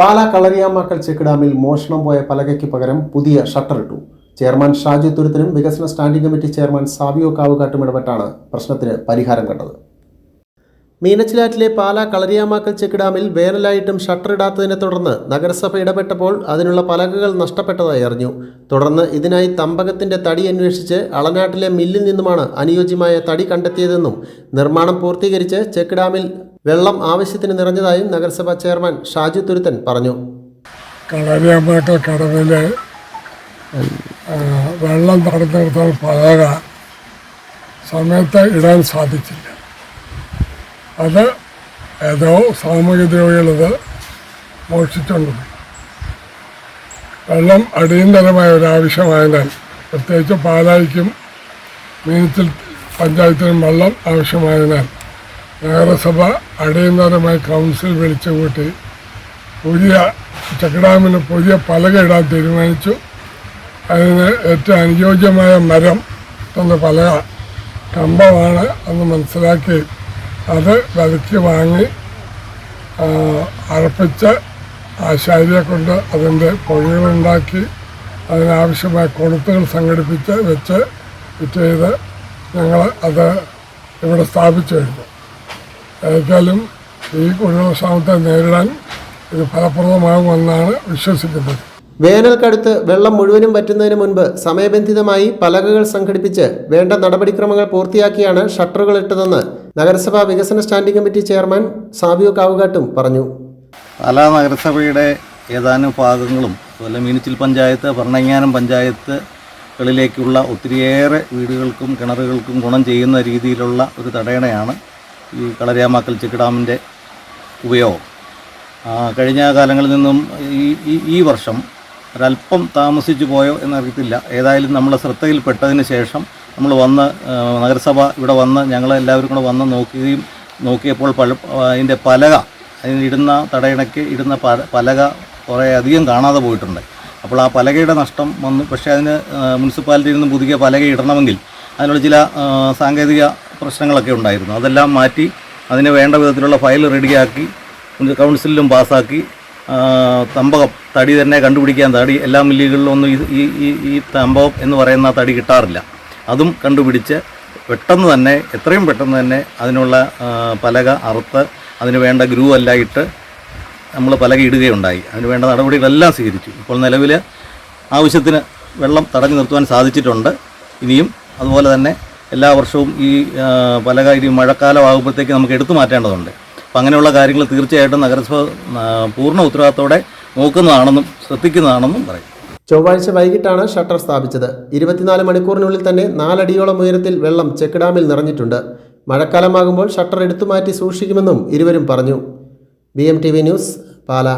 Pala Kalariyamakkal check ഡാമിൽ മോഷണം പോയ പലകയ്ക്ക് പകരം പുതിയ ഷട്ടർ ഇട്ടു ചെയർമാൻ ഷാജു തുരുത്തിനും വികസന സ്റ്റാൻഡിംഗ് കമ്മിറ്റി ചെയർമാൻ സാബിയോ കാവുകാട്ടും ഇടപെട്ടാണ് പ്രശ്നത്തിന് പരിഹാരം കണ്ടത്. മീനച്ചിലാറ്റിലെ പാലാ കളരിയാമാക്കൽ ചെക്ക് ഡാമിൽ വേനലായിട്ടും ഷട്ടർ ഇടാത്തതിനെ തുടർന്ന് നഗരസഭ ഇടപെട്ടപ്പോൾ അതിനുള്ള പലകകൾ നഷ്ടപ്പെട്ടതായി അറിഞ്ഞു. തുടർന്ന് ഇതിനായി തമ്പകത്തിന്റെ തടി അന്വേഷിച്ച് അളനാട്ടിലെ മില്ലിൽ നിന്നുമാണ് അനുയോജ്യമായ തടി കണ്ടെത്തിയതെന്നും നിർമ്മാണം പൂർത്തീകരിച്ച് ചെക്ക് ഡാമിൽ വെള്ളം ആവശ്യത്തിന് നിറഞ്ഞതായും നഗരസഭാ ചെയർമാൻ ഷാജു തുരുത്തൻ പറഞ്ഞു. വെള്ളം സമയത്ത് ഇടാൻ സാധിച്ചില്ല. അത് ഏതോ സാമൂഹ്യദ്രോഹികളത് മോഷിച്ചുകൊണ്ട്. വെള്ളം അടിയന്തരമായ ഒരാവശ്യമായതിനാൽ പ്രത്യേകിച്ച് പാലായിക്കും മീനത്തിൽ പഞ്ചായത്തിനും വെള്ളം ആവശ്യമായതിനാൽ നഗരസഭ അടിയന്തരമായി കൗൺസിൽ വിളിച്ചു കൂട്ടി പുതിയ ചക്കഡാമിന് പുതിയ പലക ഇടാൻ തീരുമാനിച്ചു അതിന് ഏറ്റവും അനുയോജ്യമായ മരം തന്ന പലക കമ്പമാണ് അന്ന് മനസ്സിലാക്കി അത് വിലയ്ക്ക് വാങ്ങി ആ, അറപ്പിച്ച് ആശാരിയെ കൊണ്ട് അതിന്റെ പൊഴികളുണ്ടാക്കി അതിനാവശ്യമായ കൊളുത്തുകൾ സംഘടിപ്പിച്ച് വെച്ച് ഫിറ്റ് ചെയ്ത് ഞങ്ങൾ അത് ഇവിടെ സ്ഥാപിച്ചു കഴിഞ്ഞു. ഏതായാലും ഈ കുടിവെള്ളക്ഷാമത്തെ നേരിടാൻ ഇത് ഫലപ്രദമാകുമെന്നാണ് വിശ്വസിക്കുന്നത്. വേനൽക്കടുത്ത് വെള്ളം മുഴുവനും വറ്റുന്നതിന് മുൻപ് സമയബന്ധിതമായി പലകകൾ സംഘടിപ്പിച്ച് വേണ്ട നടപടിക്രമങ്ങൾ പൂർത്തിയാക്കിയാണ് ഷട്ടറുകൾ ഇട്ടതെന്ന് നഗരസഭാ വികസന സ്റ്റാൻഡിംഗ് കമ്മിറ്റി ചെയർമാൻ സാബിയോ കാവുകാട്ടും പറഞ്ഞു. പാലാ നഗരസഭയുടെ ഏതാനും ഭാഗങ്ങളും അതുപോലെ മീനച്ചിൽ പഞ്ചായത്ത് ഭരണങ്ങാനം പഞ്ചായത്തുകളിലേക്കുള്ള ഒത്തിരിയേറെ വീടുകൾക്കും കിണറുകൾക്കും ഗുണം ചെയ്യുന്ന രീതിയിലുള്ള ഒരു തടയണയാണ് ഈ കളരിയാമാക്കൽ ചെക്ക് ഡാമിന്റെ ഉപയോഗം കഴിഞ്ഞ കാലങ്ങളിൽ നിന്നും ഈ ഈ- വർഷം ഒരല്പം താമസിച്ചു പോയോ എന്നറിയത്തില്ല. ഏതായാലും നമ്മളെ ശ്രദ്ധയിൽപ്പെട്ടതിന് ശേഷം നമ്മൾ വന്ന് നഗരസഭ ഇവിടെ വന്ന് ഞങ്ങളെല്ലാവരും കൂടെ വന്ന് നോക്കുകയും നോക്കിയപ്പോൾ പല അതിന്റെ പലക അതിനിടുന്ന തടയിണയ്ക്ക് ഇടുന്ന പലക കുറേ അധികം കാണാതെ പോയിട്ടുണ്ട്. അപ്പോൾ ആ പലകയുടെ നഷ്ടം വന്നു. പക്ഷേ അതിന് മുനിസിപ്പാലിറ്റിയിൽ നിന്ന് പുതിയ പലക ഇടണമെങ്കിൽ അതിനുള്ള ചില സാങ്കേതിക പ്രശ്നങ്ങളൊക്കെ ഉണ്ടായിരുന്നു. അതെല്ലാം മാറ്റി അതിന് വേണ്ട വിധത്തിലുള്ള ഫയൽ റെഡിയാക്കി കൗൺസിലും പാസ്സാക്കി തമ്പകം തടി തന്നെ കണ്ടുപിടിക്കാൻ തടി എല്ലാ മില്ലുകളിലും ഈ ഈ ഈ തമ്പകം എന്ന് പറയുന്ന തടി കിട്ടാറില്ല. അതും കണ്ടുപിടിച്ച് പെട്ടെന്ന് തന്നെ എത്രയും പെട്ടെന്ന് തന്നെ അതിനുള്ള പലക അറുത്ത് അതിന് വേണ്ട ഗ്രൂ ഇട്ട് നമ്മൾ പലക ഇടുകയുണ്ടായി. അതിന് വേണ്ട നടപടികളെല്ലാം സ്വീകരിച്ചു. ഇപ്പോൾ നിലവിൽ ആവശ്യത്തിന് വെള്ളം തടഞ്ഞു നിർത്തുവാൻ സാധിച്ചിട്ടുണ്ട്. ഇനിയും അതുപോലെ തന്നെ എല്ലാ വർഷവും ഈ പലക ഇനി മഴക്കാലമാകുമ്പോഴത്തേക്ക് നമുക്ക് എടുത്തു മാറ്റേണ്ടതുണ്ട്. അപ്പം അങ്ങനെയുള്ള കാര്യങ്ങൾ തീർച്ചയായിട്ടും നഗരസഭ പൂർണ ഉത്തരവാദിത്തോടെ നോക്കുന്നതാണെന്നും ശ്രദ്ധിക്കുന്നതാണെന്നും പറയും. ചൊവ്വാഴ്ച വൈകിട്ടാണ് ഷട്ടർ സ്ഥാപിച്ചത്. ഇരുപത്തിനാല് മണിക്കൂറിനുള്ളിൽ തന്നെ നാലടിയോളം ഉയരത്തിൽ വെള്ളം ചെക്ക് ഡാമിൽ നിറഞ്ഞിട്ടുണ്ട്. മഴക്കാലമാകുമ്പോൾ ഷട്ടർ എടുത്തുമാറ്റി സൂക്ഷിക്കുമെന്നും ഇരുവരും പറഞ്ഞു. B M T V news Pala.